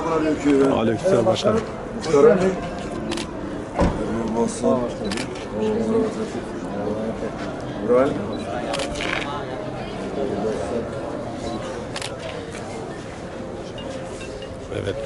Selamünaleyküm. Aleykümselam başkanım. Muhtarım. Olsun. İbrahim. Evet.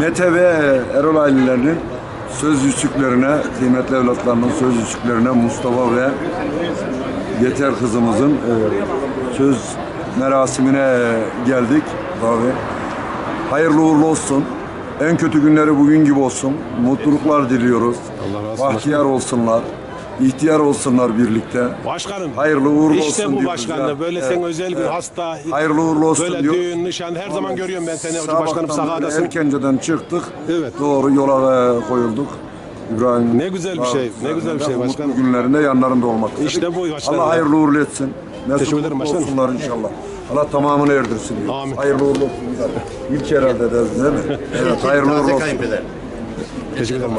Mete ve Erol ailelerinin söz yüzüklerine, kıymetli evlatlarının söz yüzüklerine Mustafa ve Yeter kızımızın e, söz merasimine geldik abi. Hayırlı uğurlu olsun. En kötü günleri bugün gibi olsun. Mutluluklar diliyoruz. Allah razı olsun. Bahtiyar olsunlar. ihtiyar olsunlar birlikte. Başkanım. Hayırlı uğurlu işte olsun bu diyoruz başkanlığı. ya. Böyle Evet, sen özel bir evet. hasta. Hayırlı uğurlu olsun Böyle diyor. düğün, nişan her zaman görüyorum ben seni. Sabahtan Başkanım sahadasın. Erkenceden çıktık. Evet. Doğru yola e, koyulduk. İbrahim. Ne güzel bir şey, ne güzel bir şey Mutlu başkanım. günlerinde yanlarında olmak. İşte bu başkanım. Allah hayırlı uğurlu etsin. Mesut Teşekkür ederim mutlu başkanım. olsunlar inşallah. Allah tamamını erdirsin diyor. Amin. Hayırlı uğurlu olsun. İlk herhalde deriz değil mi? Evet hayırlı uğurlu olsun. Teşekkür ederim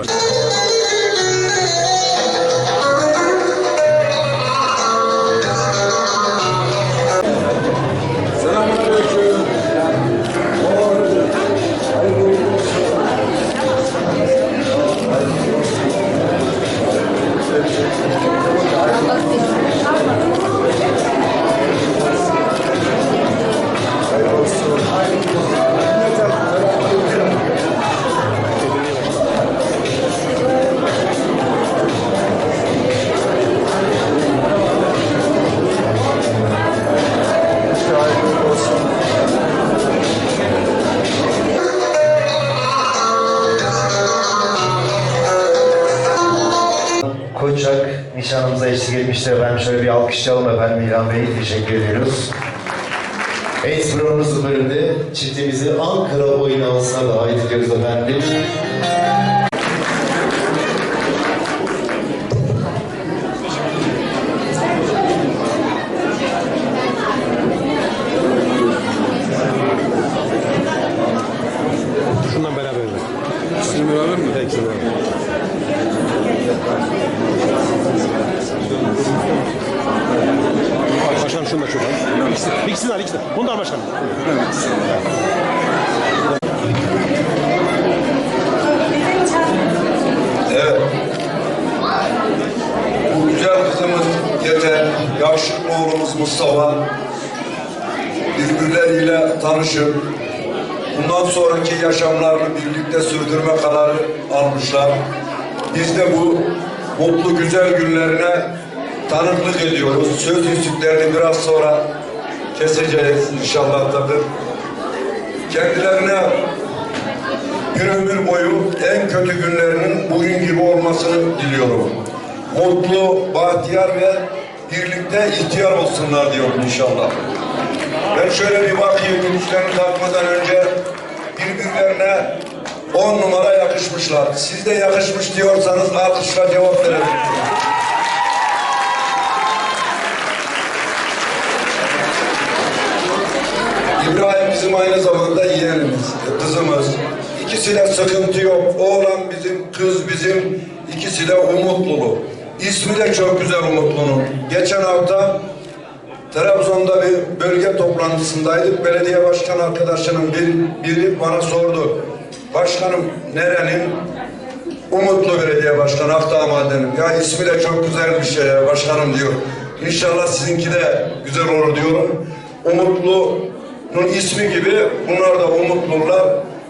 nişanımıza eşlik etmişti efendim. Şöyle bir alkışlayalım efendim İlhan Bey. Teşekkür ediyoruz. AIDS programımızın bölümünde çiftimizi Ankara oynanısına davet ediyoruz efendim. Şundan beraber ver. İkisini beraber mi? İkisini beraber. Şunu da al. İkisi, ikisini al, ikisini. Bunu da başkanım. Evet. Bu güzel kızımız Yeter, yakışıklı oğlumuz Mustafa birbirleriyle tanışıp bundan sonraki yaşamlarını birlikte sürdürme kararı almışlar. Biz de bu mutlu güzel günlerine tanıklık ediyoruz. Söz yüzüklerini biraz sonra keseceğiz inşallah tabii. Kendilerine bir ömür boyu en kötü günlerinin bugün gibi olmasını diliyorum. Mutlu, bahtiyar ve birlikte ihtiyar olsunlar diyorum inşallah. Ben şöyle bir bakayım gülüşlerini takmadan önce birbirlerine on numara yakışmışlar. Siz de yakışmış diyorsanız alkışla cevap verin. İbrahim bizim aynı zamanda yeğenimiz, kızımız. İkisi de sıkıntı yok. Oğlan bizim, kız bizim. İkisi de Umutlulu. İsmi de çok güzel Umutlu'nun. Geçen hafta Trabzon'da bir bölge toplantısındaydık. Belediye başkan arkadaşının bir, biri bana sordu. Başkanım nerenin? Umutlu Belediye Başkanı Akdağ Maden'in. Ya ismi de çok güzel bir şey ya başkanım diyor. İnşallah sizinki de güzel olur diyorum. Umutlu'nun ismi gibi bunlar da umutlular.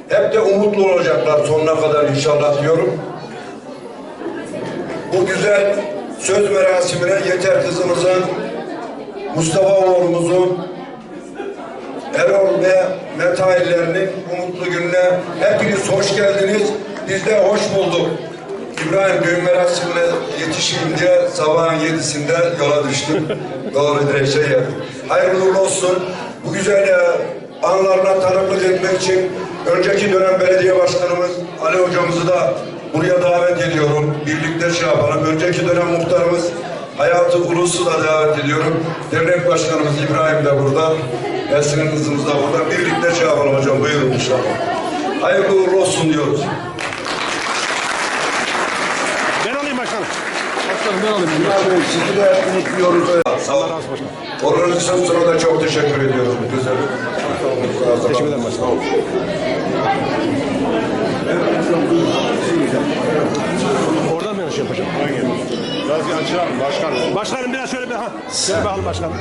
Hep de umutlu olacaklar sonuna kadar inşallah diyorum. Bu güzel söz merasimine Yeter kızımızın, Mustafa oğlumuzun, Erol ve Metaillerinin bu mutlu gününe hepiniz hoş geldiniz. Biz de hoş bulduk. İbrahim düğün merasimine yetişince sabahın yedisinde yola düştüm. Doğru direkse geldim. Hayırlı olsun. Bu güzel e, anlarına tanıklık etmek için önceki dönem belediye başkanımız Ali hocamızı da buraya davet ediyorum. Birlikte şey yapalım. Önceki dönem muhtarımız Hayatı Ulus'u da davet ediyorum. Dernek başkanımız İbrahim de burada. Esin kızımız da burada. Birlikte şey yapalım hocam. Buyurun inşallah. Hayırlı uğurlu olsun diyoruz. Ben alayım başkanım. Ben alayım. Abi sizi de unutmuyoruz. Sağ olun. Organizasyona da çok teşekkür ediyorum. Güzel. Teşekkür ederim başkanım. Oradan ben şey yapacağım. Biraz bir açalım başkanım. Başkanım biraz şöyle bir ha. Şöyle bakalım başkanım.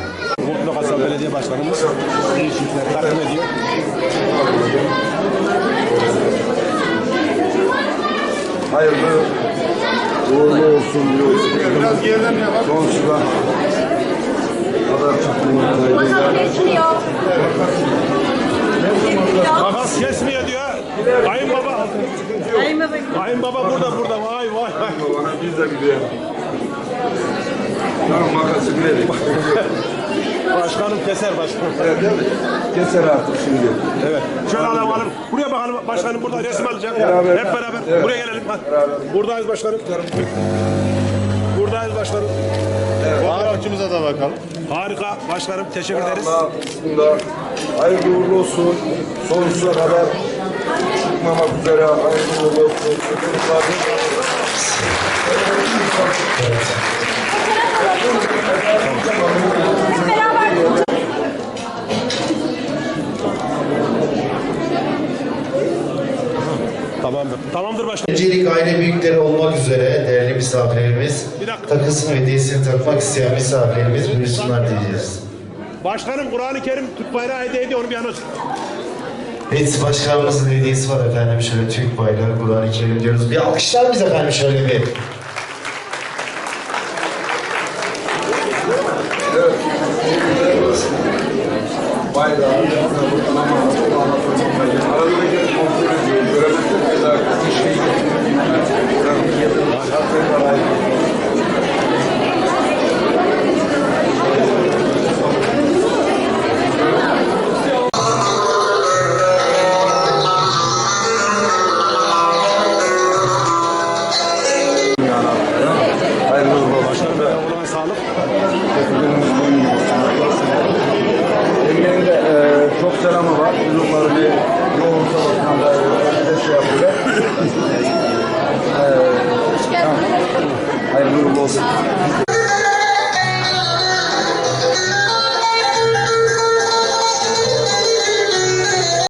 Mutlu Kasap Belediye Başkanımız değişiklikler takdim ediyor. Hayırlı diyoruz. Biraz geriden yapalım. Sonsuza kadar çıktığımız Masam kesmiyor. Makas kesmiyor diyor. Kayınbaba. Ay baba. Kayınbaba burada burada. Vay vay vay. Biz de gidelim. Tamam makası gidelim. Başkanım keser başkanım. Evet, değil mi? Keser artık şimdi. Evet. Şöyle alalım alalım. Buraya bakalım başkanım burada resim alacak. Beraber. Hep beraber. Buraya gelelim. Ha. Buradayız başkanım. Buradayız başkanım. Fotoğrafçımıza da bakalım. Harika başkanım. Teşekkür ederiz. Allah bismillah. Hayırlı uğurlu olsun. Sonsuza kadar çıkmamak üzere. Hayırlı uğurlu olsun. Hep Tamamdır. Tamamdır başkanım. Öncelik aile büyükleri olmak üzere değerli misafirlerimiz, takısını ve hediyesini takmak isteyen misafirlerimiz buyursunlar diyeceğiz. Başkanım Kur'an-ı Kerim Türk bayrağı hediye ediyor. Onu bir anons. Evet başkanımızın hediyesi var efendim. Şöyle Türk bayrağı, Kur'an-ı Kerim diyoruz. Bir alkışlar bize efendim şöyle bir. Bayrağı. E,